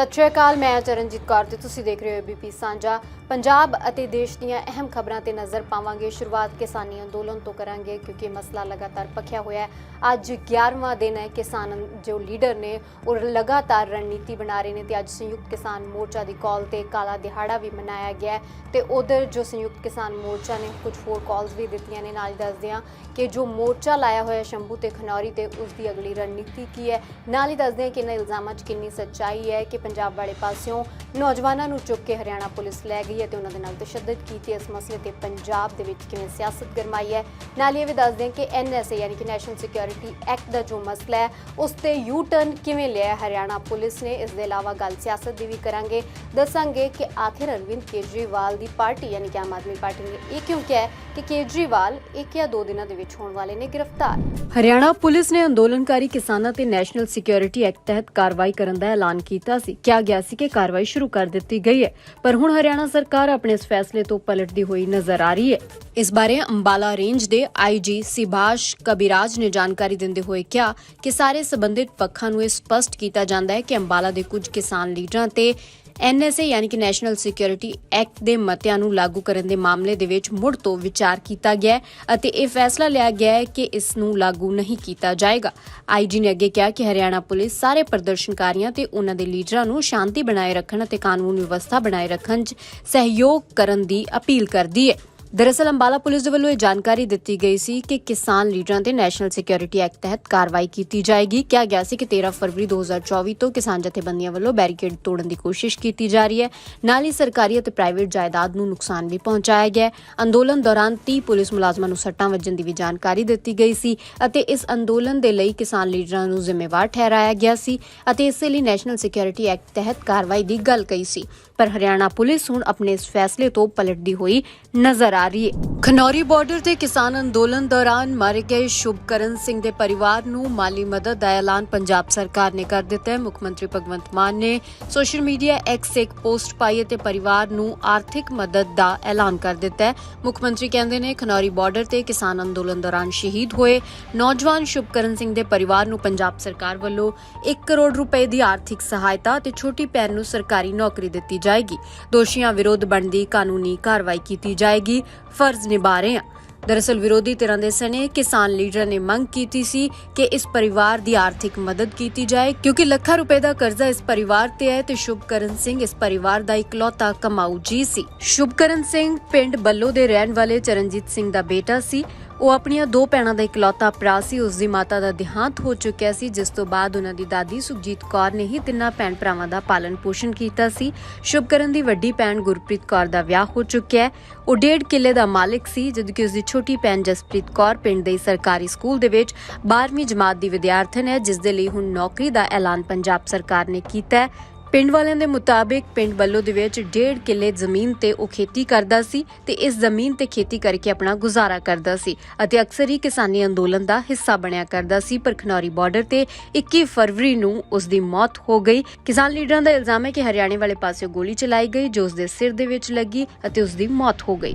ਸਤਿ ਸ਼੍ਰੀ ਅਕਾਲ, ਮੈਂ ਚਰਨਜੀਤ ਕੌਰ ਤੇ ਤੁਸੀਂ ਦੇਖ ਰਹੇ ਹੋ ਬੀਪੀ ਸਾਂਝਾ। ਪੰਜਾਬ ਅਤੇ ਦੇਸ਼ ਦੀਆਂ ਅਹਿਮ ਖਬਰਾਂ ਤੇ ਨਜ਼ਰ ਪਾਵਾਂਗੇ। ਸ਼ੁਰੂਆਤ ਕਿਸਾਨੀ ਅੰਦੋਲਨ ਤੋਂ ਕਰਾਂਗੇ ਕਿਉਂਕਿ ਮਸਲਾ ਲਗਾਤਾਰ ਪੱਖਿਆ ਹੋਇਆ ਹੈ। ਅੱਜ 11ਵਾਂ ਦਿਨ ਹੈ, ਕਿਸਾਨ ਜੋ ਲੀਡਰ ਨੇ ਉਹ ਲਗਾਤਾਰ ਰਣਨੀਤੀ ਬਣਾ ਰਹੇ ਨੇ ਤੇ ਅੱਜ ਸੰਯੁਕਤ ਕਿਸਾਨ ਮੋਰਚਾ ਦੀ ਕਾਲ ਤੇ ਕਾਲਾ ਦਿਹਾੜਾ ਵੀ ਮਨਾਇਆ ਗਿਆ ਹੈ ਤੇ ਉਧਰ ਜੋ ਸੰਯੁਕਤ ਕਿਸਾਨ ਮੋਰਚਾ ਨੇ ਕੁਝ ਹੋਰ ਕਾਲਸ ਵੀ ਦਿੱਤੀਆਂ ਨੇ। ਨਾਲ ਹੀ ਦੱਸਦੇ ਹਾਂ ਕਿ ਜੋ ਮੋਰਚਾ ਲਾਇਆ ਹੋਇਆ ਸ਼ੰਭੂ ਤੇ ਖਨੌਰੀ ਤੇ ਉਸ ਦੀ ਅਗਲੀ ਰਣਨੀਤੀ ਕੀ ਹੈ। ਨਾਲ ਹੀ ਦੱਸਦੇ ਹਾਂ ਕਿ ਇਹਨਾਂ ਇਲਜ਼ਾਮਾਂ 'ਚ ਕਿੰਨੀ ਸੱਚਾਈ ਹੈ ਕਿ ਪੰਜਾਬ ਵਾਲੇ ਪਾਸਿਓਂ ਨੌਜਵਾਨਾਂ ਨੂੰ ਚੁੱਕ ਕੇ ਹਰਿਆਣਾ ਪੁਲਿਸ ਲੈ ਗਈ ਹੈ ਤੇ ਉਹਨਾਂ ਦੇ ਨਾਲ ਤਸ਼ੱਦਦ ਕੀਤੀ ਇਸ ਮਸਲੇ ਤੇ ਪੰਜਾਬ ਦੇ ਵਿੱਚ ਕਿਵੇਂ ਸਿਆਸਤ ਗਰਮਾਈ ਹੈ, ਨਾਲ ਇਹ ਵੀ ਦੱਸਦੇ ਹਾਂ ਕਿ ਐਨਐਸਏ ਯਾਨੀ ਕਿ ਨੈਸ਼ਨਲ ਸਿਕਿਉਰਿਟੀ ਐਕਟ ਦਾ ਜੋ ਮਸਲਾ ਹੈ, ਉਸ ਤੇ ਯੂ ਟਰਨ ਕਿਵੇਂ ਲਿਆ ਹਰਿਆਣਾ ਪੁਲਿਸ ਨੇ ਇਸ ਦੇ ਇਲਾਵਾ ਗੱਲ ਸਿਆਸਤ ਦੀ ਵੀ ਕਰਾਂਗੇ। ਦੱਸਾਂਗੇ ਕਿ ਆਖਿਰ ਅਰਵਿੰਦ ਕੇਜਰੀਵਾਲ ਦੀ ਪਾਰਟੀ ਯਾਨੀ ਕਿ ਆਮ ਆਦਮੀ ਪਾਰਟੀ ਨੇ ਇਹ ਕਿਉਂ ਕਿਹਾ ਕਿ ਕੇਜਰੀਵਾਲ ਇੱਕ ਜਾਂ ਦੋ ਦਿਨਾਂ ਦੇ ਵਿੱਚ ਹੋਣ ਵਾਲੇ ਨੇ ਗ੍ਰਿਫਤਾਰ? ਹਰਿਆਣਾ ਪੁਲਿਸ ਨੇ ਅੰਦੋਲਨਕਾਰੀ ਕਿਸਾਨਾਂ ਤੇ ਨੈਸ਼ਨਲ ਸਿਕਿਉਰਿਟੀ ਐਕਟ ਤਹਿਤ ਕਾਰਵਾਈ ਕਰਨ ਦਾ ਐਲਾਨ ਕੀਤਾ ਸੀ। ਕਿਹਾ ਗਿਆ ਸੀ ਕਿ ਕਾਰਵਾਈ ਸ਼ੁਰੂ ਕਰ ਦਿੱਤੀ ਗਈ ਹੈ, ਪਰ ਹੁਣ ਹਰਿਆਣਾ ਸਰਕਾਰ ਆਪਣੇ ਇਸ ਫੈਸਲੇ ਤੋਂ ਪਲਟਦੀ ਹੋਈ ਨਜ਼ਰ ਆ ਰਹੀ ਹੈ। ਇਸ ਬਾਰੇ ਅੰਬਾਲਾ ਰੇਂਜ ਦੇ ਆਈਜੀ ਸਿਭਾਸ਼ ਕਬੀਰਾਜ ਨੇ ਜਾਣਕਾਰੀ ਦਿੰਦੇ ਹੋਏ ਕਿਹਾ ਕਿ ਸਾਰੇ ਸਬੰਧਿਤ ਪੱਖਾਂ ਨੂੰ ਇਹ ਸਪਸ਼ਟ ਕੀਤਾ ਜਾਂਦਾ ਹੈ ਕਿ ਅੰਬਾਲਾ ਦੇ ਕੁਝ ਕਿਸਾਨ ਲੀਡਰਾਂ ਤੇ ਐਨਐਸਏ ਯਾਨੀ ਕਿ ਨੈਸ਼ਨਲ ਸਿਕਿਉਰਿਟੀ ਐਕਟ ਦੇ ਮਤਿਆਂ ਨੂੰ ਲਾਗੂ ਕਰਨ ਦੇ ਮਾਮਲੇ ਦੇ ਵਿੱਚ ਮੁੜ ਤੋਂ ਵਿਚਾਰ ਕੀਤਾ ਗਿਆ ਅਤੇ ਇਹ ਫੈਸਲਾ ਲਿਆ ਗਿਆ ਹੈ ਕਿ ਇਸ ਨੂੰ ਲਾਗੂ ਨਹੀਂ ਕੀਤਾ ਜਾਏਗਾ। ਆਈਜੀ ਨੇ ਅੱਗੇ ਕਿਹਾ ਕਿ ਹਰਿਆਣਾ ਪੁਲਿਸ ਸਾਰੇ ਪ੍ਰਦਰਸ਼ਨਕਾਰੀਆਂ ਤੇ ਉਹਨਾਂ ਦੇ ਲੀਡਰਾਂ ਨੂੰ ਸ਼ਾਂਤੀ ਬਣਾਏ ਰੱਖਣ ਅਤੇ ਕਾਨੂੰਨ ਵਿਵਸਥਾ ਬਣਾਏ ਰੱਖਣ 'ਚ ਸਹਿਯੋਗ ਕਰਨ ਦੀ ਅਪੀਲ ਕਰਦੀ ਹੈ। ਦਰਅਸਲ ਅੰਬਾਲਾ ਪੁਲਿਸ ਦੇ ਵੱਲੋਂ ਇਹ ਜਾਣਕਾਰੀ ਦਿੱਤੀ ਗਈ ਸੀ ਕਿ ਕਿਸਾਨ ਲੀਡਰਾਂ ਤੇ ਨੈਸ਼ਨਲ ਸਿਕਿਉਰਿਟੀ ਐਕਟ ਤਹਿਤ ਕਾਰਵਾਈ ਕੀਤੀ ਜਾਏਗੀ ਕਿਹਾ ਗਿਆ ਸੀ ਕਿ 13 ਫਰਵਰੀ 2024 ਤੋਂ ਕਿਸਾਨ ਜਥੇਬੰਦੀਆਂ ਵੱਲੋਂ ਬੈਰੀਕੇਡ ਤੋੜਨ ਦੀ ਕੋਸ਼ਿਸ਼ ਕੀਤੀ ਜਾ ਰਹੀ ਹੈ ਨਾਲ ਹੀ ਸਰਕਾਰੀ ਅਤੇ ਪ੍ਰਾਈਵੇਟ ਜਾਇਦਾਦ ਨੂੰ ਨੁਕਸਾਨ ਵੀ ਪਹੁੰਚਾਇਆ ਗਿਆ ਅੰਦੋਲਨ ਦੌਰਾਨ 30 ਪੁਲਿਸ ਮੁਲਾਜ਼ਮਾਂ ਨੂੰ ਸੱਟਾਂ ਵੱਜਣ ਦੀ ਵੀ ਜਾਣਕਾਰੀ ਦਿੱਤੀ ਗਈ ਸੀ ਅਤੇ ਇਸ ਅੰਦੋਲਨ ਦੇ ਲਈ ਕਿਸਾਨ ਲੀਡਰਾਂ ਨੂੰ ਜ਼ਿੰਮੇਵਾਰ ਠਹਿਰਾਇਆ ਗਿਆ ਸੀ ਅਤੇ ਇਸੇ ਲਈ ਨੈਸ਼ਨਲ ਸਿਕਿਉਰਿਟੀ ਐਕਟ ਤਹਿਤ ਕਾਰਵਾਈ ਦੀ ਗੱਲ ਕਹੀ ਸੀ ਪਰ ਹਰਿਆਣਾ ਪੁਲਿਸ ਹੁਣ ਆਪਣੇ ਇਸ ਫੈਸਲੇ ਤੋਂ ਪਲਟਦੀ ਹੋਈ ਨਜ਼ਰ ਆ ਰਹੀ ਹੈ। ਖਨੌਰੀ ਬਾਰਡਰ ਤੇ ਕਿਸਾਨ ਅੰਦੋਲਨ ਦੌਰਾਨ ਮਾਰੇ ਗਏ ਸ਼ੁਭਕਰਨ ਸਿੰਘ ਦੇ ਪਰਿਵਾਰ ਨੂੰ ਮਾਲੀ ਮਦਦ ਦਾ ਐਲਾਨ ਪੰਜਾਬ ਸਰਕਾਰ ਨੇ ਕਰ ਦਿੱਤਾ ਹੈ। ਮੁੱਖ ਮੰਤਰੀ ਭਗਵੰਤ ਮਾਨ ਨੇ ਸੋਸ਼ਲ ਮੀਡੀਆ ਐਕਸ ਇੱਕ ਪੋਸਟ ਪਾਈ ਅਤੇ ਪਰਿਵਾਰ ਨੂੰ ਆਰਥਿਕ ਮਦਦ ਦਾ ਐਲਾਨ ਕਰ ਦਿੱਤਾ ਹੈ। ਮੁੱਖ ਮੰਤਰੀ ਕਹਿੰਦੇ ਨੇ ਖਨੌਰੀ ਬਾਰਡਰ ਤੇ ਕਿਸਾਨ ਅੰਦੋਲਨ ਦੌਰਾਨ ਸ਼ਹੀਦ ਹੋਏ ਨੌਜਵਾਨ ਸ਼ੁਭਕਰਨ ਸਿੰਘ ਦੇ ਪਰਿਵਾਰ ਨੂੰ ਪੰਜਾਬ ਸਰਕਾਰ ਵੱਲੋਂ 1 ਕਰੋੜ ਰੁਪਏ ਦੀ ਆਰਥਿਕ ਸਹਾਇਤਾ ਤੇ ਛੋਟੀ ਭੈਣ ਨੂੰ ਸਰਕਾਰੀ ਨੌਕਰੀ ਦਿੱਤੀ ਜਾਏਗੀ। ਦੋਸ਼ੀਆਂ ਵਿਰੁੱਧ ਬਣਦੀ ਕਾਨੂੰਨੀ ਕਾਰਵਾਈ ਕੀਤੀ ਜਾਏਗੀ। ਫਰਜ਼ ਨਿਭਾ ਰਹੇ ਹਾਂ। ਦਰਅਸਲ ਵਿਰੋਧੀ ਧਿਰਾਂ ਦੇ ਸਨੇ ਕਿਸਾਨ ਲੀਡਰ ਨੇ ਮੰਗ ਕੀਤੀ ਸੀ ਕਿ ਇਸ ਪਰਿਵਾਰ ਦੀ ਆਰਥਿਕ ਮਦਦ ਕੀਤੀ ਜਾਏ, ਕਿਉਂਕਿ ਲੱਖਾਂ ਰੁਪਏ ਦਾ ਕਰਜ਼ਾ ਇਸ ਪਰਿਵਾਰ ਤੇ ਹੈ ਤੇ ਸ਼ੁਭਕਰਨ ਸਿੰਘ ਇਸ ਪਰਿਵਾਰ ਦਾ ਇਕਲੌਤਾ ਕਮਾਊ ਜੀ ਸੀ। ਸ਼ੁਭਕਰਨ ਸਿੰਘ ਪਿੰਡ ਬੱਲੋ ਦੇ ਰਹਿਣ ਵਾਲੇ ਚਰਨਜੀਤ ਸਿੰਘ ਦਾ ਬੇਟਾ ਸੀ। ਉਹ ਆਪਣੀਆਂ ਦੋ ਭੈਣਾਂ ਦਾ ਇਕਲੌਤਾ ਭਰਾ ਸੀ। ਉਸ ਦੀ ਮਾਤਾ ਦਾ ਦੇਹਾਂਤ ਹੋ ਚੁੱਕਿਆ ਸੀ, ਜਿਸ ਤੋਂ ਬਾਅਦ ਉਹਨਾਂ ਦੀ ਦਾਦੀ ਸੁਖਜੀਤ ਕੌਰ ਨੇ ਹੀ ਤਿੰਨਾਂ ਭੈਣ ਭਰਾਵਾਂ ਦਾ ਪਾਲਣ ਪੋਸ਼ਣ ਕੀਤਾ ਸੀ। ਸ਼ੁਭਕਰਨ ਦੀ ਵੱਡੀ ਭੈਣ ਗੁਰਪ੍ਰੀਤ ਕੌਰ ਦਾ ਵਿਆਹ ਹੋ ਚੁੱਕਿਆ ਹੈ। ਉਹ ਡੇਢ ਕਿੱਲੇ ਦਾ ਮਾਲਕ ਸੀ, ਜਦਕਿ ਉਸ ਦੀ ਛੋਟੀ ਭੈਣ ਜਸਪ੍ਰੀਤ ਕੌਰ ਪਿੰਡ ਦੇ ਸਰਕਾਰੀ ਸਕੂਲ ਦੇ ਵਿੱਚ 12ਵੀਂ ਜਮਾਤ ਦੀ ਵਿਦਿਆਰਥਣ ਹੈ, ਜਿਸ ਦੇ ਲਈ ਹੁਣ ਨੌਕਰੀ ਦਾ ਐਲਾਨ ਪੰਜਾਬ ਸਰਕਾਰ ਨੇ ਕੀਤਾ ਹੈ। ਪਿੰਡ ਵਾਲਿਆਂ ਦੇ ਮੁਤਾਬਿਕ ਪਿੰਡ ਬੱਲੋ ਦੇ ਵਿੱਚ ਡੇਢ ਕਿੱਲੇ ਜ਼ਮੀਨ ਤੇ ਉਹ ਖੇਤੀ ਕਰਦਾ ਸੀ ਤੇ ਇਸ ਜ਼ਮੀਨ ਤੇ ਖੇਤੀ ਕਰਕੇ ਆਪਣਾ ਗੁਜ਼ਾਰਾ ਕਰਦਾ ਸੀ ਅਤੇ ਅਕਸਰ ਹੀ ਕਿਸਾਨੀ ਅੰਦੋਲਨ ਦਾ ਹਿੱਸਾ ਬਣਿਆ ਕਰਦਾ ਸੀ। ਪਰ ਖਨੌਰੀ ਬਾਰਡਰ ਤੇ 21 ਫਰਵਰੀ ਨੂੰ ਉਸ ਦੀ ਮੌਤ ਹੋ ਗਈ। ਕਿਸਾਨ ਲੀਡਰਾਂ ਦਾ ਇਲਜ਼ਾਮ ਹੈ ਕਿ ਹਰਿਆਣੇ ਵਾਲੇ ਪਾਸੇ ਗੋਲੀ ਚਲਾਈ ਗਈ, ਜੋ ਉਸ ਦੇ ਸਿਰ ਦੇ ਵਿੱਚ ਲੱਗੀ ਅਤੇ ਉਸ ਦੀ ਮੌਤ ਹੋ ਗਈ।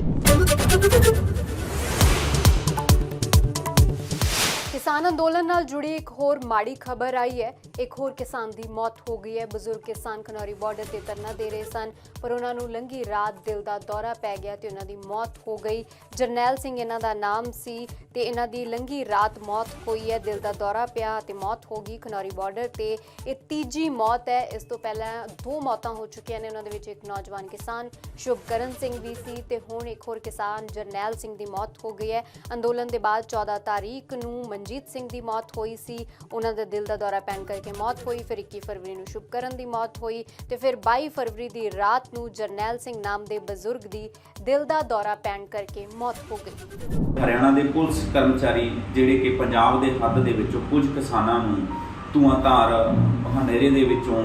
ਕਿਸਾਨ ਅੰਦੋਲਨ ਨਾਲ ਜੁੜੀ ਇੱਕ ਹੋਰ ਮਾੜੀ ਖਬਰ ਆਈ ਹੈ। ਇੱਕ ਹੋਰ ਕਿਸਾਨ ਦੀ ਮੌਤ ਹੋ ਗਈ ਹੈ। ਬਜ਼ੁਰਗ ਕਿਸਾਨ ਖਨੌਰੀ ਬਾਰਡਰ ਤੇ ਧਰਨਾ ਦੇ ਰਹੇ ਸਨ, ਪਰ ਉਹਨਾਂ ਨੂੰ ਲੰਗੀ ਰਾਤ ਦਿਲ ਦਾ ਦੌਰਾ ਪੈ ਗਿਆ ਤੇ ਉਹਨਾਂ ਦੀ ਮੌਤ ਹੋ ਗਈ। ਜਰਨੈਲ ਸਿੰਘ ਇਹਨਾਂ ਦਾ ਨਾਮ ਸੀ ਤੇ ਇਹਨਾਂ ਦੀ ਲੰਗੀ ਰਾਤ ਮੌਤ ਹੋਈ ਹੈ। ਦਿਲ ਦਾ ਦੌਰਾ ਪਿਆ ਤੇ ਮੌਤ ਹੋ ਗਈ ਖਨੌਰੀ ਬਾਰਡਰ ਤੇ। ਇਹ ਤੀਜੀ ਮੌਤ ਹੈ। ਇਸ ਤੋਂ ਪਹਿਲਾਂ ਦੋ ਮੌਤਾਂ ਹੋ ਚੁੱਕੀਆਂ ਨੇ। ਉਹਨਾਂ ਦੇ ਵਿੱਚ ਇੱਕ ਨੌਜਵਾਨ ਕਿਸਾਨ ਸ਼ੁਭਕਰਨ ਸਿੰਘ ਵੀ ਸੀ ਤੇ ਹੁਣ ਇੱਕ ਹੋਰ ਕਿਸਾਨ ਜਰਨੈਲ ਸਿੰਘ ਦੀ ਮੌਤ ਹੋ ਗਈ ਹੈ। ਅੰਦੋਲਨ ਦੇ ਬਾਅਦ 14 ਤਾਰੀਖ ਨੂੰ ਮੰਜੀ ਮਨਜੀਤ ਸਿੰਘ ਦੀ ਮੌਤ ਹੋਈ ਸੀ। ਉਹਨਾਂ ਦਾ ਦਿਲ ਦਾ ਦੌਰਾ ਪੈਣ ਕਰਕੇ ਮੌਤ ਹੋਈ। ਫਿਰ 21 ਫਰਵਰੀ ਨੂੰ ਸ਼ੁਭਕਰਨ ਦੀ ਮੌਤ ਹੋਈ ਤੇ ਫਿਰ 22 ਫਰਵਰੀ ਦੀ ਰਾਤ ਨੂੰ ਜਰਨੈਲ ਸਿੰਘ ਨਾਮ ਦੇ ਬਜ਼ੁਰਗ ਦੀ ਦਿਲ ਦਾ ਦੌਰਾ ਪੈਣ ਕਰਕੇ ਮੌਤ ਹੋ ਗਈ। ਹਰਿਆਣਾ ਦੇ ਪੁਲਿਸ ਕਰਮਚਾਰੀ ਜਿਹੜੇ ਕਿ ਪੰਜਾਬ ਦੇ ਹੱਦ ਦੇ ਵਿੱਚੋਂ ਕੁਝ ਕਿਸਾਨਾਂ ਨੂੰ ਧੂਆਂਧਾਰ ਹਨੇਰੇ ਦੇ ਵਿੱਚੋਂ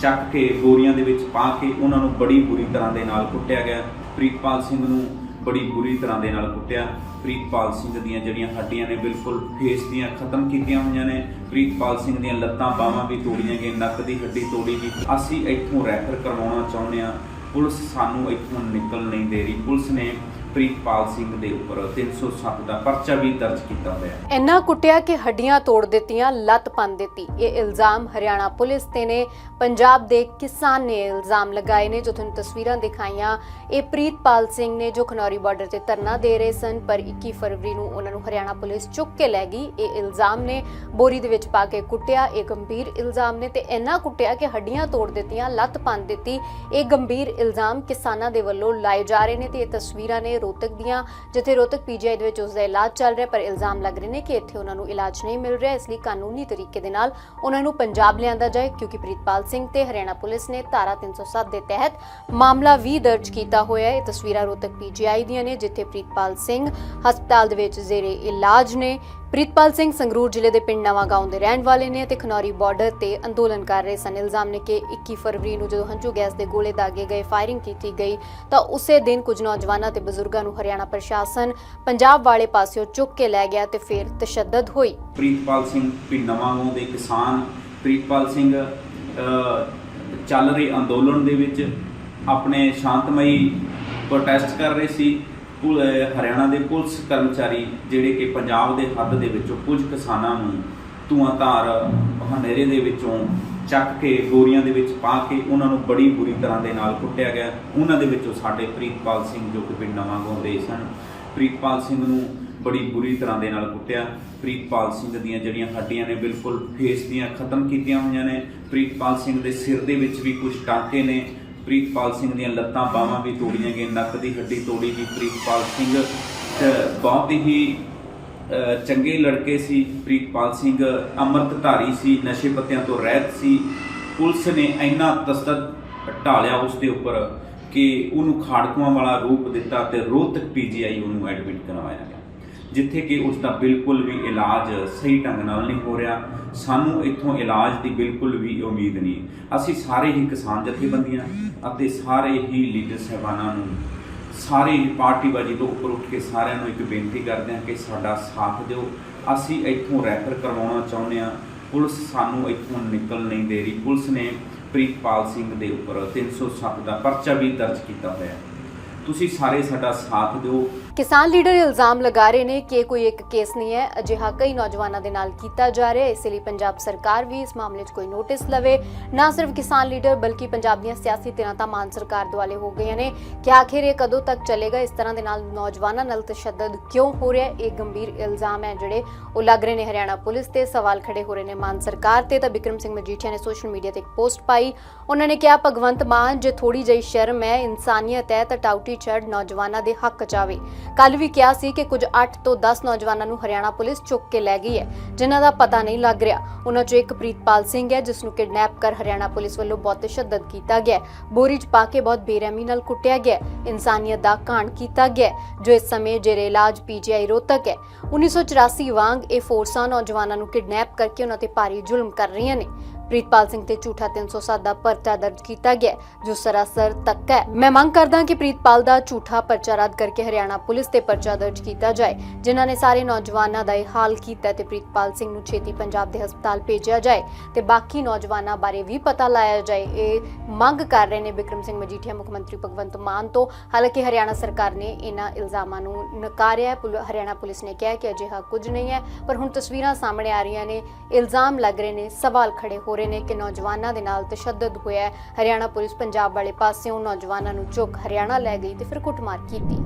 ਚੱਕ ਕੇ ਗੋਰੀਆਂ ਦੇ ਵਿੱਚ ਪਾ ਕੇ ਉਹਨਾਂ ਨੂੰ ਬੜੀ ਬੁਰੀ ਤਰ੍ਹਾਂ ਦੇ ਨਾਲ ਕੁੱਟਿਆ ਗਿਆ। ਪ੍ਰੀਤਪਾਲ ਸਿੰਘ ਨੂੰ ਬੜੀ ਬੁਰੀ ਤਰ੍ਹਾਂ ਦੇ ਨਾਲ ਕੁੱਟਿਆ। ਪ੍ਰੀਤਪਾਲ ਸਿੰਘ ਦੀਆਂ ਜਿਹੜੀਆਂ ਹੱਡੀਆਂ ਨੇ, ਬਿਲਕੁਲ ਫੇਸ ਦੀਆਂ ਖਤਮ ਕੀਤੀਆਂ ਹੋਈਆਂ ਨੇ। ਪ੍ਰੀਤਪਾਲ ਸਿੰਘ ਦੀਆਂ ਲੱਤਾਂ, ਬਾਹਾਂ ਵੀ ਤੋੜੀਆਂ ਗਈਆਂ, ਨੱਕ ਦੀ ਹੱਡੀ ਤੋੜੀ ਗਈ। ਅਸੀਂ ਇੱਥੋਂ ਰੈਫਰ ਕਰਵਾਉਣਾ ਚਾਹੁੰਦੇ ਹਾਂ। ਪੁਲਿਸ ਸਾਨੂੰ ਇੱਥੋਂ ਨਿਕਲ ਨਹੀਂ ਦੇ ਰਹੀ। ਪੁਲਿਸ ਨੇ ਪ੍ਰੀਤਪਾਲ ਸਿੰਘ ਦੇ ਉੱਪਰ 307 ਦਾ ਪਰਚਾ ਵੀ ਦਰਜ ਕੀਤਾ ਹੋਇਆ ਹੈ। ਇੰਨਾ ਕੁੱਟਿਆ ਕਿ ਹੱਡੀਆਂ ਤੋੜ ਦਿੱਤੀਆਂ, ਲੱਤ ਪੰਨ ਦਿੱਤੀ। ਇਹ ਇਲਜ਼ਾਮ ਹਰਿਆਣਾ ਪੁਲਿਸ ਤੇ ਨੇ। ਪੰਜਾਬ ਦੇ ਕਿਸਾਨ ਨੇ ਇਲਜ਼ਾਮ ਲਗਾਏ ਨੇ, ਜੋ ਤੁਹਾਨੂੰ ਤਸਵੀਰਾਂ ਦਿਖਾਈਆਂ। ਇਹ ਪ੍ਰੀਤਪਾਲ ਸਿੰਘ ਨੇ ਜੋ ਖਨੌਰੀ ਬਾਰਡਰ ਤੇ ਧਰਨਾ ਦੇ ਰਹੇ ਸਨ, ਪਰ 21 ਫਰਵਰੀ ਨੂੰ ਉਹਨਾਂ ਨੂੰ ਹਰਿਆਣਾ ਪੁਲਿਸ ਚੁੱਕ ਕੇ ਲੈ ਗਈ। ਇਹ ਇਲਜ਼ਾਮ ਨੇ ਬੋਰੀ ਦੇ ਵਿੱਚ ਪਾ ਕੇ ਕੁੱਟਿਆ। ਇਹ ਗੰਭੀਰ ਇਲਜ਼ਾਮ ਨੇ ਤੇ ਇੰਨਾ ਕੁੱਟਿਆ ਕਿ ਹੱਡੀਆਂ ਤੋੜ ਦਿੱਤੀਆਂ, ਲੱਤ ਪੰਨ ਦਿੱਤੀ। ਇਹ ਗੰਭੀਰ ਇਲਜ਼ਾਮ ਕਿਸਾਨਾਂ ਦੇ ਵੱਲੋਂ ਲਾਏ ਜਾ ਰਹੇ ਨੇ ਤੇ ਇਹ ਤਸਵੀਰਾਂ ਨੇ ਰੋਹਤਕ ਦੀਆਂ, ਜਿੱਥੇ ਰੋਹਤਕ ਪੀਜੀਆਈ ਦੇ ਵਿੱਚ ਉਸ ਦਾ ਇਲਾਜ ਚੱਲ ਰਿਹਾ, ਪਰ ਇਲਜ਼ਾਮ ਲੱਗ ਰਹੇ ਨੇ ਕਿ ਇੱਥੇ ਉਹਨਾਂ ਨੂੰ ਇਲਾਜ ਨਹੀਂ ਮਿਲ ਰਿਹਾ। ਇਸ ਲਈ ਕਾਨੂੰਨੀ ਤਰੀਕੇ ਦੇ ਨਾਲ ਉਹਨਾਂ ਨੂੰ ਪੰਜਾਬ ਲਿਆਂਦਾ ਜਾਏ, ਕਿਉਂਕਿ ਪ੍ਰੀਤਪਾਲ ਸਿੰਘ ਤੇ ਹਰਿਆਣਾ ਪੁਲਿਸ ਨੇ ਧਾਰਾ 307 ਦੇ ਤਹਿਤ ਮਾਮਲਾ ਵੀ ਦਰਜ ਕੀਤਾ ਹੋਇਆ ਹੈ। ਇਹ ਤਸਵੀਰਾਂ ਰੋਹਤਕ ਪੀਜੀਆਈ ਦੀਆਂ ਨੇ, ਜਿੱਥੇ ਪ੍ਰੀਤਪਾਲ ਸਿੰਘ ਹਸਪਤਾਲ ਦੇ ਵਿੱਚ ਜ਼ੇਰੇ ਇਲਾਜ ਨੇ। ਪ੍ਰੀਤਪਾਲ ਸਿੰਘ ਸੰਗਰੂਰ ਜ਼ਿਲ੍ਹੇ ਦੇ ਪਿੰਡ ਨਵਾਂ ਦੇ ਰਹਿਣ ਵਾਲੇ ਨੇ ਤੇ ਖਨੌਰੀ ਬਾਰਡਰ ਤੇ ਅੰਦੋਲਨ ਕਰ ਰਹੇ ਸਨ। ਇਲਜ਼ਾਮ ਨੇ ਕਿ 21 ਫਰਵਰੀ ਨੂੰ ਜਦੋਂ ਹੰਝੂ ਗੈਸ ਦੇ ਗੋਲੇ ਦਾਗੇ ਗਏ ਫਾਇਰਿੰਗ ਕੀਤੀ ਗਈ, ਤਾਂ ਉਸੇ ਦਿਨ ਕੁਝ ਨੌਜਵਾਨਾਂ ਤੇ ਬਜ਼ੁਰਗਾਂ ਨੂੰ ਹਰਿਆਣਾ ਪ੍ਰਸ਼ਾਸਨ ਪੰਜਾਬ ਵਾਲੇ ਪਾਸਿਓਂ ਚੁੱਕ ਕੇ ਲੈ ਗਿਆ ਤੇ ਫਿਰ ਤਸ਼ੱਦਦ ਹੋਈ। ਪ੍ਰੀਤਪਾਲ ਸਿੰਘ ਪਿੰਡ ਨਵਾਂਗੋਂ ਦੇ ਕਿਸਾਨ ਪ੍ਰੀਤਪਾਲ ਸਿੰਘ ਚੱਲ ਰਹੇ ਅੰਦੋਲਨ ਦੇ ਵਿੱਚ ਆਪਣੇ ਸ਼ਾਂਤਮਈ ਪ੍ਰੋਟੈਸਟ ਕਰ ਰਹੇ ਸੀ। ਪੁਲ- ਹਰਿਆਣਾ ਦੇ ਪੁਲਿਸ ਕਰਮਚਾਰੀ ਜਿਹੜੇ ਕਿ ਪੰਜਾਬ ਦੇ ਹੱਦ ਦੇ ਵਿੱਚੋਂ ਕੁਝ ਕਿਸਾਨਾਂ ਨੂੰ ਧੂਆਂਧਾਰ ਹਨੇਰੇ ਦੇ ਵਿੱਚੋਂ ਚੱਕ ਕੇ, ਗੋਰੀਆਂ ਦੇ ਵਿੱਚ ਪਾ ਕੇ ਉਹਨਾਂ ਨੂੰ ਬੜੀ ਬੁਰੀ ਤਰ੍ਹਾਂ ਦੇ ਨਾਲ ਕੁੱਟਿਆ ਗਿਆ। ਉਹਨਾਂ ਦੇ ਵਿੱਚੋਂ ਸਾਡੇ ਪ੍ਰੀਤਪਾਲ ਸਿੰਘ ਜੋ ਕਿ ਪਿੰਡ ਨਵਾਂ ਗਾਉਂਦੇ ਸਨ, ਪ੍ਰੀਤਪਾਲ ਸਿੰਘ ਨੂੰ ਬੜੀ ਬੁਰੀ ਤਰ੍ਹਾਂ ਦੇ ਨਾਲ ਕੁੱਟਿਆ। ਪ੍ਰੀਤਪਾਲ ਸਿੰਘ ਦੀਆਂ ਜਿਹੜੀਆਂ ਹੱਡੀਆਂ ਨੇ ਬਿਲਕੁਲ ਫੇਸ ਦੀਆਂ ਖਤਮ ਕੀਤੀਆਂ ਹੋਈਆਂ ਨੇ। ਪ੍ਰੀਤਪਾਲ ਸਿੰਘ ਦੇ ਸਿਰ ਦੇ ਵਿੱਚ ਵੀ ਕੁਝ ਟਾਂਕੇ ਨੇ। ਪ੍ਰੀਤਪਾਲ ਸਿੰਘ ਦੀਆਂ ਲੱਤਾਂ ਬਾਹਾਂ ਵੀ ਤੋੜੀਆਂ ਗਈਆਂ, ਨੱਕ ਦੀ ਹੱਡੀ ਤੋੜੀ ਗਈ ਪ੍ਰੀਤਪਾਲ ਸਿੰਘ ਬਹੁਤ ਹੀ ਚੰਗੇ ਲੜਕੇ ਸੀ ਪ੍ਰੀਤਪਾਲ ਸਿੰਘ, ਅੰਮ੍ਰਿਤਧਾਰੀ ਸੀ, ਨਸ਼ੇ ਪੱਤਿਆਂ ਤੋਂ ਰਹਿਤ ਸੀ। ਪੁਲਿਸ ਨੇ ਇੰਨਾ ਤਸਦਦ ਢਾਲਿਆ ਉਸ ਦੇ ਉੱਪਰ ਕਿ ਉਹਨੂੰ ਖਾੜਕੂਆਂ ਵਾਲਾ ਰੂਪ ਦਿੱਤਾ ਤੇ ਰੋਹਤਕ ਪੀਜੀਆਈ ਉਹਨੂੰ ਐਡਮਿਟ ਕਰਵਾਇਆ ਗਿਆ। ਜਿੱਥੇ ਕਿ ਉਸ ਦਾ ਬਿਲਕੁਲ ਵੀ ਇਲਾਜ ਸਹੀ ਢੰਗ ਨਾਲ ਨਹੀਂ ਹੋ ਰਿਹਾ। ਸਾਨੂੰ ਇੱਥੋਂ ਇਲਾਜ ਦੀ ਬਿਲਕੁਲ ਵੀ ਉਮੀਦ ਨਹੀਂ। ਅਸੀਂ ਸਾਰੇ ਹੀ ਕਿਸਾਨ ਜਥੇਬੰਦੀਆਂ ਅਤੇ ਸਾਰੇ ਹੀ ਲੀਡਰ ਸਹਿਬਾਨਾਂ ਨੂੰ ਸਾਰੇ ਹੀ ਪਾਰਟੀਬਾਜੀ ਤੋਂ ਉੱਪਰ ਉੱਠ ਕੇ ਸਾਰਿਆਂ ਨੂੰ ਇੱਕ ਬੇਨਤੀ ਕਰਦੇ ਹਾਂ ਕਿ ਸਾਡਾ ਸਾਥ ਦਿਓ। ਅਸੀਂ ਇੱਥੋਂ ਰੈਫਰ ਕਰਵਾਉਣਾ ਚਾਹੁੰਦੇ ਹਾਂ। ਪੁਲਿਸ ਸਾਨੂੰ ਇੱਥੋਂ ਨਿਕਲ ਨਹੀਂ ਦੇ ਰਹੀ। ਪੁਲਿਸ ਨੇ ਪ੍ਰੀਤਪਾਲ ਸਿੰਘ ਦੇ ਉੱਪਰ 307 ਦਾ ਪਰਚਾ ਵੀ ਦਰਜ ਕੀਤਾ ਹੋਇਆ ਤੁਸੀਂ ਸਾਰੇ ਸਾਡਾ ਸਾਥ ਦਿਓ। ਕਿਸਾਨ ਲੀਡਰ ਇਲਜ਼ਾਮ ਲਗਾ ਰਹੇ ਨੇ ਕਿ ਕੋਈ ਇੱਕ ਕੇਸ ਨਹੀਂ ਹੈ, ਅਜਿਹਾ ਕਈ ਨੌਜਵਾਨਾਂ ਦੇ ਨਾਲ ਕੀਤਾ ਜਾ ਰਿਹਾ ਹੈ। ਇਸ ਲਈ ਪੰਜਾਬ ਸਰਕਾਰ ਵੀ ਇਸ ਮਾਮਲੇ 'ਚ ਕੋਈ ਨੋਟਿਸ ਲਵੇ। ਨਾ ਸਿਰਫ ਕਿਸਾਨ ਲੀਡਰ ਬਲਕਿ ਪੰਜਾਬ ਦੀਆਂ ਸਿਆਸੀ ਧਿਰਾਂ ਤਾਂ ਮਾਨ ਸਰਕਾਰ ਦੁਆਲੇ ਹੋ ਗਈਆਂ ਨੇ ਕਿ ਆਖਿਰ ਇਹ ਕਦੋਂ ਤੱਕ ਚੱਲੇਗਾ, ਇਸ ਤਰ੍ਹਾਂ ਦੇ ਨਾਲ ਨੌਜਵਾਨਾਂ ਨਾਲ ਤਸ਼ੱਦਦ ਕਿਉਂ ਹੋ ਰਿਹਾ ਹੈ? ਇਹ ਗੰਭੀਰ ਇਲਜ਼ਾਮ ਹੈ ਜਿਹੜੇ ਉਹ ਲੱਗ ਰਹੇ ਨੇ ਹਰਿਆਣਾ ਪੁਲਿਸ ਤੇ। ਸਵਾਲ ਖੜੇ ਹੋ ਰਹੇ ਨੇ ਮਾਨ ਸਰਕਾਰ ਤੇ ਤਾਂ ਬਿਕਰਮ ਸਿੰਘ ਮਜੀਠੀਆ ਨੇ ਸੋਸ਼ਲ ਮੀਡੀਆ ਤੇ ਇੱਕ ਪੋਸਟ ਪਾਈ। ਉਹਨਾਂ ਨੇ ਕਿਹਾ, ਭਗਵੰਤ ਮਾਨ, ਜੇ ਥੋੜੀ ਜਿਹੀ ਸ਼ਰਮ ਹੈ, ਇਨਸਾਨੀਅਤ ਹੈ, ਤਾਂ ਟਾਊਟੀ ਚੜ ਨੌਜਵਾਨਾਂ ਦੇ ਹੱਕ ਚ ਆਵੇ। ਕੱਲ ਵੀ ਕਿਹਾ ਸੀ ਕਿ ਕੁਝ 8 ਤੋਂ 10 ਨੌਜਵਾਨਾਂ ਨੂੰ ਹਰਿਆਣਾ ਪੁਲਿਸ ਚੁੱਕ ਕੇ ਲੈ ਗਈ ਹੈ, ਜਿਨ੍ਹਾਂ ਦਾ ਪਤਾ ਨਹੀਂ ਲੱਗ ਰਿਹਾ। ਉਹਨਾਂ ਚੋਂ ਇੱਕ ਪ੍ਰੀਤਪਾਲ ਸਿੰਘ ਹੈ, ਜਿਸ ਨੂੰ ਕਿਡਨੈਪ ਕਰ ਹਰਿਆਣਾ ਪੁਲਿਸ ਵੱਲੋਂ ਬਹੁਤ ਤਸ਼ੱਦਦ ਕੀਤਾ ਗਿਆ ਬੋਰੀ 'ਚ ਪਾ ਕੇ ਬਹੁਤ ਬੇਰਹਿਮੀ ਨਾਲ ਕੁੱਟਿਆ ਗਿਆ ਇਨਸਾਨੀਅਤ ਦਾ ਘਾਣ ਕੀਤਾ ਗਿਆ ਜੋ ਇਸ ਸਮੇਂ ਜੇਰੇ ਇਲਾਜ ਪੀਜੀਆਈ ਰੋਹਤਕ ਹੈ। 1984 ਵਾਂਗ ਇਹ ਫੋਰਸਾਂ ਨੌਜਵਾਨਾਂ ਨੂੰ ਕਿਡਨੈਪ ਕਰਕੇ ਉਹਨਾਂ ਤੇ ਭਾਰੀ ਜ਼ੁਲਮ ਕਰ ਰਹੀਆਂ ਨੇ। ਪ੍ਰੀਤਪਾਲ ਸਿੰਘ ਤੇ ਝੂਠਾ 307 ਦਾ ਪਰਚਾ ਦਰਜ ਕੀਤਾ ਗਿਆ ਜੋ ਸਰਾਸਰ ਤੱਕ ਹੈ। ਮੈਂ ਮੰਗ ਕਰਦਾ ਕਿ ਪ੍ਰੀਤਪਾਲ ਦਾ ਝੂਠਾ ਪਰਚਾ ਰੱਦ ਕਰਕੇ ਹਰਿਆਣਾ ਪੁਲਿਸ ਤੇ ਪਰਚਾ ਦਰਜ ਕੀਤਾ ਜਾਏ, ਜਿਨ੍ਹਾਂ ਨੇ ਸਾਰੇ ਨੌਜਵਾਨਾਂ ਦਾ ਇਹ ਹਾਲ ਕੀਤਾ ਤੇ ਪ੍ਰੀਤਪਾਲ ਸਿੰਘ ਨੂੰ ਛੇਤੀ ਪੰਜਾਬ ਦੇ ਹਸਪਤਾਲ ਭੇਜਿਆ ਜਾਏ ਤੇ ਬਾਕੀ ਨੌਜਵਾਨਾਂ ਬਾਰੇ ਵੀ ਪਤਾ ਲਾਇਆ ਜਾਏ। ਇਹ ਮੰਗ ਕਰ ਰਹੇ ਨੇ ਬਿਕਰਮ ਸਿੰਘ ਮਜੀਠੀਆ, ਮੁੱਖ ਮੰਤਰੀ ਭਗਵੰਤ ਮਾਨ ਤੋਂ। ਹਾਲਾਂਕਿ ਹਰਿਆਣਾ ਸਰਕਾਰ ਨੇ ਇਹਨਾਂ ਇਲਜ਼ਾਮਾਂ ਨੂੰ ਨਕਾਰਿਆ ਹੈ। ਪੁਲ- ਹਰਿਆਣਾ ਪੁਲਿਸ ਨੇ ਕਿਹਾ ਕਿ ਅਜਿਹਾ ਕੁਝ ਨਹੀਂ ਹੈ, ਪਰ ਹੁਣ ਤਸਵੀਰਾਂ ਸਾਹਮਣੇ ਆ ਰਹੀਆਂ ਨੇ। ਇਲਜ਼ਾਮ ਲੱਗ ਰਹੇ ਨੇ, ਸਵਾਲ ਖੜੇ ਹੋ ਰਹੇ ਨੇ ਕਿ ਨੌਜਵਾਨਾਂ ਦੇ ਨਾਲ ਤਸ਼ੱਦਦ ਹੋਇਆ ਹਰਿਆਣਾ ਪੁਲਿਸ ਪੰਜਾਬ ਵਾਲੇ ਪਾਸਿਓਂ ਨੌਜਵਾਨਾਂ ਨੂੰ ਚੁੱਕ ਹਰਿਆਣਾ ਲੈ ਗਈ ਤੇ ਫਿਰ ਕੁੱਟਮਾਰ ਕੀਤੀ।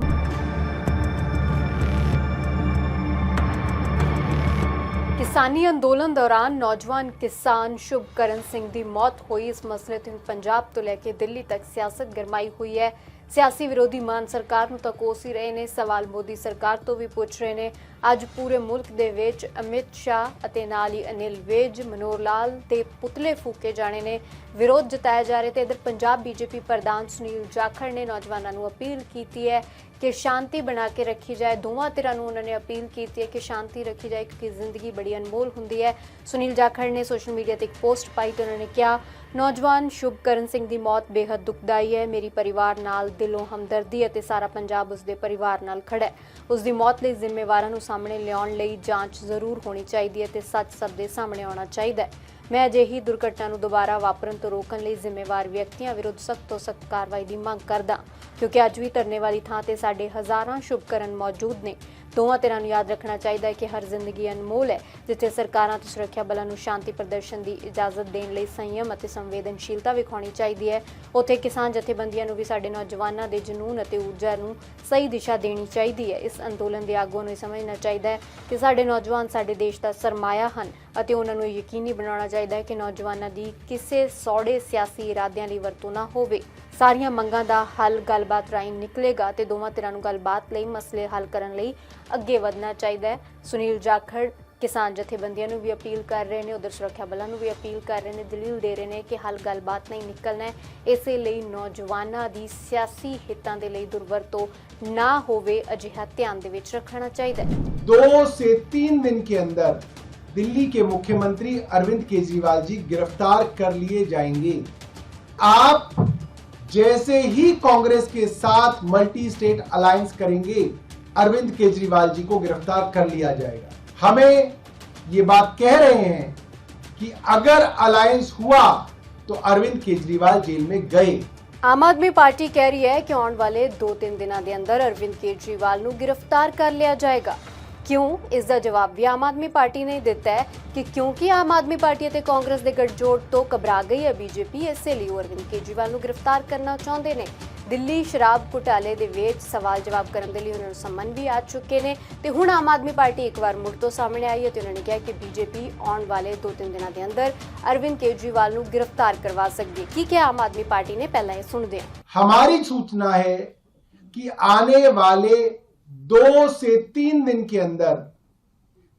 ਕਿਸਾਨੀ ਅੰਦੋਲਨ ਦੌਰਾਨ ਨੌਜਵਾਨ ਕਿਸਾਨ ਸ਼ੁਭਕਰਨ ਸਿੰਘ ਦੀ ਮੌਤ ਹੋਈ। ਇਸ ਮਸਲੇ ਤੇ ਪੰਜਾਬ ਤੋਂ ਲੈ ਕੇ ਦਿੱਲੀ ਤੱਕ ਸਿਆਸਤ ਗਰਮਾਈ ਹੋਈ ਹੈ। ਸਿਆਸੀ ਵਿਰੋਧੀ ਮਾਨ ਸਰਕਾਰ ਨੂੰ ਤਾਂ ਕੋਸ ਹੀ ਰਹੇ ਨੇ। ਸਵਾਲ ਮੋਦੀ ਸਰਕਾਰ ਤੋਂ ਵੀ ਪੁੱਛ ਰਹੇ ਨੇ। ਅੱਜ ਪੂਰੇ ਮੁਲਕ ਦੇ ਵਿੱਚ ਅਮਿਤ ਸ਼ਾਹ ਅਤੇ ਨਾਲ ਹੀ ਅਨਿਲ ਵੇਜ, ਮਨੋਹਰ ਲਾਲ ਤੇ ਪੁਤਲੇ ਫੂਕੇ ਜਾਣੇ ਨੇ। ਵਿਰੋਧ ਜਤਾਇਆ ਜਾ ਰਿਹਾ ਤੇ ਇਧਰ ਪੰਜਾਬ ਬੀਜੇਪੀ ਪ੍ਰਧਾਨ ਸੁਨੀਲ ਜਾਖੜ ਨੇ ਨੌਜਵਾਨਾਂ ਨੂੰ ਅਪੀਲ ਕੀਤੀ ਹੈ ਕਿ ਸ਼ਾਂਤੀ ਬਣਾ ਕੇ ਰੱਖੀ ਜਾਏ। ਦੋਵਾਂ ਧਿਰਾਂ ਨੂੰ ਉਹਨਾਂ ਨੇ ਅਪੀਲ ਕੀਤੀ ਹੈ ਕਿ ਸ਼ਾਂਤੀ ਰੱਖੀ ਜਾਏ, ਕਿਉਂਕਿ ਜ਼ਿੰਦਗੀ ਬੜੀ ਅਨਮੋਲ ਹੁੰਦੀ ਹੈ। ਸੁਨੀਲ ਜਾਖੜ ਨੇ ਸੋਸ਼ਲ ਮੀਡੀਆ ਤੇ ਇੱਕ ਪੋਸਟ ਪਾਈ ਤੇ ਉਹਨਾਂ ਨੇ ਕਿਹਾ, ਨੌਜਵਾਨ ਸ਼ੁਭਕਰਨ ਸਿੰਘ ਦੀ ਮੌਤ ਬੇहद ਦੁਖਦਾਈ ਹੈ। ਮੇਰੀ ਪਰਿਵਾਰ ਨਾਲ ਦਿਲੋਂ ਹਮਦਰਦੀ ਅਤੇ ਸਾਰਾ ਪੰਜਾਬ ਉਸ ਦੇ ਪਰਿਵਾਰ ਨਾਲ ਖੜਾ ਹੈ। ਉਸ ਦੀ ਮੌਤ ਲਈ ਜ਼ਿੰਮੇਵਾਰਾਂ ਨੂੰ ਸਾਹਮਣੇ ਲਿਆਉਣ ਲਈ ਜਾਂਚ ਜ਼ਰੂਰ ਹੋਣੀ ਚਾਹੀਦੀ ਹੈ ਤੇ ਸੱਚ ਸਭ ਦੇ ਸਾਹਮਣੇ ਆਉਣਾ ਚਾਹੀਦਾ ਹੈ। ਮੈਂ ਅਜਿਹੀ ਦੁਰਘਟਨਾ ਨੂੰ ਦੁਬਾਰਾ ਵਾਪਰਨ ਤੋਂ ਰੋਕਣ ਲਈ ਜ਼ਿੰਮੇਵਾਰ ਵਿਅਕਤੀਆਂ ਵਿਰੁੱਧ ਸਖਤ ਤੋਂ ਸਖਤ ਕਾਰਵਾਈ ਦੀ ਮੰਗ ਕਰਦਾ ਕਿਉਂਕਿ ਅੱਜ ਵੀ ਧਰਨੇ ਵਾਲੀ ਥਾਂ ਤੇ ਸਾਡੇ ਹਜ਼ਾਰਾਂ ਸ਼ੁਭਕਰਨ ਮੌਜੂਦ ਨੇ। ਦੋਵਾਂ ਧਿਰਾਂ ਨੂੰ ਯਾਦ ਰੱਖਣਾ ਚਾਹੀਦਾ ਹੈ ਕਿ ਹਰ ਜ਼ਿੰਦਗੀ ਅਨਮੋਲ ਹੈ, ਜਿੱਥੇ ਸਰਕਾਰਾਂ ਤੇ ਸੁਰੱਖਿਆ ਬਲਾਂ ਨੂੰ ਸ਼ਾਂਤੀ ਪ੍ਰਦਰਸ਼ਨ ਦੀ ਇਜਾਜ਼ਤ ਦੇਣ ਲਈ ਸੰਯਮ ਅਤੇ ਸੰਵੇਦਨਸ਼ੀਲਤਾ ਵਿਖਾਉਣੀ ਚਾਹੀਦੀ ਹੈ। ਉੱਥੇ ਕਿਸਾਨ ਜਥੇਬੰਦੀਆਂ ਨੂੰ ਵੀ ਸਾਡੇ ਨੌਜਵਾਨਾਂ ਦੇ ਜਨੂਨ ਅਤੇ ਊਰਜਾ ਨੂੰ ਸਹੀ ਦਿਸ਼ਾ ਦੇਣੀ ਚਾਹੀਦੀ ਹੈ। ਇਸ ਅੰਦੋਲਨ ਦੇ ਆਗੂਆਂ ਨੂੰ ਇਹ ਸਮਝਣਾ ਚਾਹੀਦਾ ਹੈ ਕਿ ਸਾਡੇ ਨੌਜਵਾਨ ਸਾਡੇ ਦੇਸ਼ ਦਾ ਸਰਮਾਇਆ ਹਨ ਅਤੇ ਉਹਨਾਂ ਨੂੰ ਯਕੀਨੀ ਬਣਾਉਣਾ ਚਾਹੀਦਾ ਹੈ ਕਿ ਨੌਜਵਾਨਾਂ ਦੀ ਕਿਸੇ ਸੌੜੇ ਸਿਆਸੀ ਇਰਾਦਿਆਂ ਲਈ ਵਰਤੋਂ ਨਾ ਹੋਵੇ। ਸਾਰੀਆਂ ਮੰਗਾਂ ਦਾ ਹੱਲ ਗੱਲਬਾਤ ਰਾਹੀਂ ਨਿਕਲੇਗਾ ਤੇ ਦੋਵਾਂ ਧਿਰਾਂ ਨੂੰ ਗੱਲਬਾਤ ਲਈ ਮਸਲੇ ਹੱਲ ਕਰਨ ਲਈ ਅੱਗੇ ਵਧਣਾ ਚਾਹੀਦਾ ਹੈ। ਸੁਨੀਲ ਜਾਖੜ, ਕਿਸਾਨ ਜਥੇਬੰਦੀਆਂ ਨੂੰ ਵੀ ਅਪੀਲ ਕਰ ਰਹੇ ਨੇ, ਉਧਰ ਸੁਰੱਖਿਆ ਬਲਾਂ ਨੂੰ ਵੀ ਅਪੀਲ ਕਰ ਰਹੇ ਨੇ, ਦਲੀਲ ਦੇ ਰਹੇ ਨੇ ਕਿ ਹੱਲ ਗੱਲਬਾਤ ਨਹੀਂ ਨਿਕਲਣਾ ਇਸੇ ਲਈ ਨੌਜਵਾਨਾਂ ਦੀ ਸਿਆਸੀ ਹਿੱਤਾਂ ਦੇ ਲਈ ਦੁਰਵਰਤੋਂ ਨਾ ਹੋਵੇ, ਅਜਿਹਾ ਧਿਆਨ ਦੇ ਵਿੱਚ ਰੱਖਣਾ ਚਾਹੀਦਾ ਹੈ। 2 ਸੇ 3 ਦਿਨ ਕੇ ਅੰਦਰ दिल्ली के मुख्यमंत्री अरविंद केजरीवाल जी गिरफ्तार कर लिए जाएंगे आप जैसे ही कांग्रेस के साथ मल्टी स्टेट अलायंस करेंगे अरविंद केजरीवाल जी को गिरफ्तार कर लिया जाएगा हमें ये बात कह रहे हैं कि अगर अलायंस हुआ तो अरविंद केजरीवाल जेल में गए ਆਮ ਆਦਮੀ ਪਾਰਟੀ ਕਹਿ ਰਹੀ ਹੈ ਕਿ ਆਉਣ ਵਾਲੇ 2-3 ਦਿਨਾਂ ਦੇ ਅੰਦਰ ਅਰਵਿੰਦ ਕੇਜਰੀਵਾਲ ਨੂੰ ਗ੍ਰਿਫਤਾਰ ਕਰ ਲਿਆ ਜਾਏਗਾ ਕਿਉਂ ਇਸ ਦਾ ਜਵਾਬ ਵੀ ਆਮ ਆਦਮੀ ਪਾਰਟੀ ਨੇ ਦਿੱਤਾ ਹੈ ਕਿ ਕਿਉਂਕਿ ਆਮ ਆਦਮੀ ਪਾਰਟੀ ਅਤੇ ਕਾਂਗਰਸ ਦੇ ਗੱਠਜੋੜ ਤੋਂ ਘਬਰਾ ਗਈ ਹੈ ਬੀਜੇਪੀ ਇਸੇ ਲਈ ਉਹ ਅਰਵਿੰਦ ਕੇਜਰੀਵਾਲ ਨੂੰ ਗ੍ਰਿਫਤਾਰ ਕਰਨਾ ਚਾਹੁੰਦੇ ਨੇ ਦਿੱਲੀ ਸ਼ਰਾਬ ਘੁਟਾਲੇ ਦੇ ਵਿੱਚ ਸਵਾਲ ਜਵਾਬ ਕਰਨ ਦੇ ਲਈ ਉਹਨਾਂ ਨੂੰ ਸੰਮਨ ਵੀ ਆ ਚੁੱਕੇ ਨੇ ਤੇ ਹੁਣ ਆਮ ਆਦਮੀ ਪਾਰਟੀ ਇੱਕ ਵਾਰ ਮੁੜ ਤੋਂ ਸਾਹਮਣੇ ਆਈ ਹੈ ਤੇ ਉਹਨਾਂ ਨੇ ਕਿਹਾ ਕਿ ਬੀਜੇਪੀ ਆਉਣ ਵਾਲੇ 2-3 ਦਿਨਾਂ ਦੇ ਅੰਦਰ ਅਰਵਿੰਦ ਕੇਜਰੀਵਾਲ ਨੂੰ ਗ੍ਰਿਫਤਾਰ ਕਰਵਾ ਸਕਦੀ ਹੈ ਕੀ ਕਿਹਾ ਆਮ ਆਦਮੀ ਪਾਰਟੀ ਨੇ ਪਹਿਲਾਂ ਇਹ ਸੁਣਦੇ ਹਾਂ हमारी सूचना है कि आने वाले दो से तीन दिन के अंदर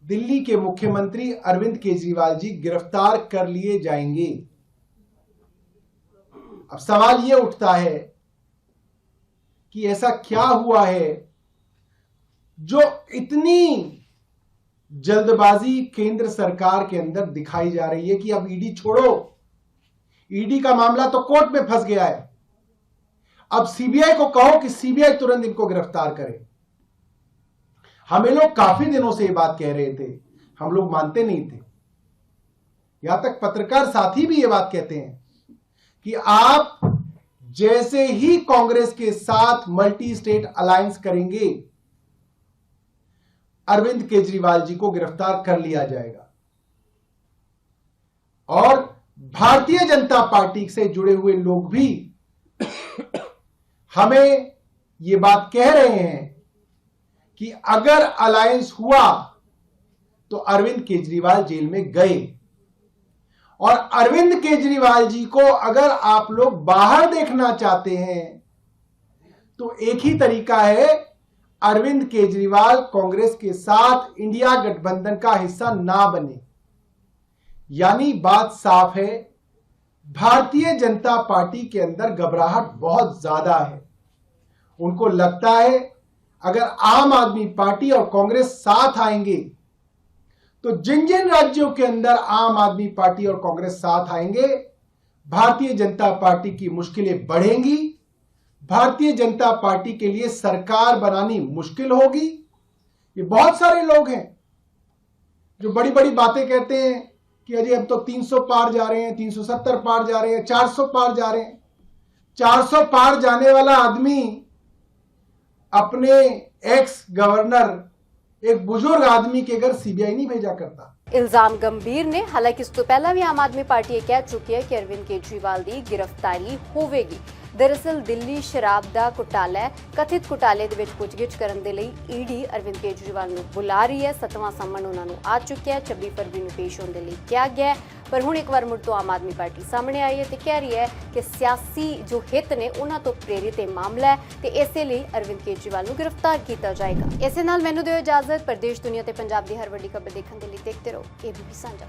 दिल्ली के मुख्यमंत्री अरविंद केजरीवाल जी गिरफ़्तार कर लिए जाएँगे। अब सवाल यह उठता है कि ऐसा क्या हुआ है जो इतनी जल्दबाजी केंद्र सरकार के अंदर दिखाई जा रही है कि अब ईडी छोड़ो। ईडी का मामला तो कोर्ट में फंस गया है। अब सीबीआई को कहो कि सीबीआई तुरंत इनको गिरफ़्तार करे। हमें लोग काफ़ी दिनों से ये बात कह रहे थे। हम लोग मानते नहीं थे। यहाँ तक पत्रकार साथी भी ये बात कहते हैं कि आप जैसे ही कांग्रेस के साथ मल्टी स्टेट अलायंस करेंगे, अरविंद केजरीवाल जी को गिरफ़्तार कर लिया जाएगा। और भारतीय जनता पार्टी से जुड़े हुए लोग भी हमें ये बात कह रहे हैं कि अगर अलायंस हुआ तो अरविंद केजरीवाल जेल में गए। और अरविंद केजरीवाल जी को अगर आप लोग बाहर देखना चाहते हैं तो एक ही तरीका है, अरविंद केजरीवाल कांग्रेस के साथ इंडिया गठबंधन का हिस्सा ना बने। यानी बात साफ़ है, भारतीय जनता पार्टी के अंदर घबराहट बहुत ज़्यादा है। उनको लगता है अगर आम आदमी पार्टी और कांग्रेस साथ आएँगे तो जिन जिन राज्यों के अंदर आम आदमी पार्टी और कांग्रेस साथ आएँगे, भारतीय जनता पार्टी की मुश्किलें बढ़ेंगी, भारतीय जनता पार्टी के लिए सरकार बनानी मुश्किल होगी। ये बहुत सारे लोग हैं जो बड़ी बड़ी बातें कहते हैं कि अजय अब तो 300 पार जा रहे हैं 370 पार जा रहे हैं 400 पार जा रहे हैं। 400 पार जाने वाला आदमी अपने एक्स गवर्नर एक बुजुर्ग आदमी के घर सीबीआई नहीं भेजा करता ਇਲਜ਼ਾਮ ਗੰਭੀਰ ਨੇ ਹਾਲਾਂਕਿ ਇਸ ਤੋਂ ਪਹਿਲਾਂ ਵੀ ਆਮ ਆਦਮੀ ਪਾਰਟੀ ਇਹ ਕਹਿ ਚੁੱਕੀ ਹੈ ਕਿ ਅਰਵਿੰਦ ਕੇਜਰੀਵਾਲ ਦੀ ਗ੍ਰਿਫਤਾਰੀ ਹੋਵੇਗੀ ਦਰਅਸਲ ਦਿੱਲੀ ਸ਼ਰਾਬ ਦਾ ਘੁਟਾਲਾ ਹੈ ਕਥਿਤ ਘੁਟਾਲੇ ਦੇ ਵਿੱਚ ਪੁੱਛਗਿੱਛ ਕਰਨ ਦੇ ਲਈ ਈਡੀ ਅਰਵਿੰਦ ਕੇਜਰੀਵਾਲ ਨੂੰ ਬੁਲਾ ਰਹੀ ਹੈ ਸਤਵਾਂ ਸੰਮਨ ਉਹਨਾਂ ਨੂੰ ਆ ਚੁੱਕਿਆ ਹੈ 26 ਫਰਵਰੀ ਨੂੰ ਪੇਸ਼ ਹੋਣ ਦੇ ਲਈ ਕਿਹਾ ਗਿਆ ਹੈ ਪਰ ਹੁਣ ਇੱਕ ਵਾਰ ਮੁੜ ਤੋਂ ਆਮ ਆਦਮੀ ਪਾਰਟੀ ਸਾਹਮਣੇ ਆਈ ਹੈ ਤੇ ਕਹਿ ਰਹੀ ਹੈ ਕਿ ਸਿਆਸੀ ਜੋ ਹਿੱਤ ਨੇ ਉਹਨਾਂ ਤੋਂ ਪ੍ਰੇਰਿਤ ਇਹ ਮਾਮਲਾ ਹੈ ਤੇ ਇਸੇ ਲਈ ਅਰਵਿੰਦ ਕੇਜਰੀਵਾਲ ਨੂੰ ਗ੍ਰਿਫਤਾਰ ਕੀਤਾ ਜਾਏਗਾ। ਇਸੇ ਨਾਲ ਮੈਨੂੰ ਦਿਓ ਇਜਾਜ਼ਤ, ਪ੍ਰਦੇਸ਼ ਦੁਨੀਆ ਤੇ ਪੰਜਾਬ ਦੀ ਹਰ ਵੱਡੀ ਖਬਰ ਦੇਖਣ ਦੇ ਲਈ ਦੇਖਦੇ ਰਹੋ। ਏਬੀਪੀ ਸਾਂਝਾ।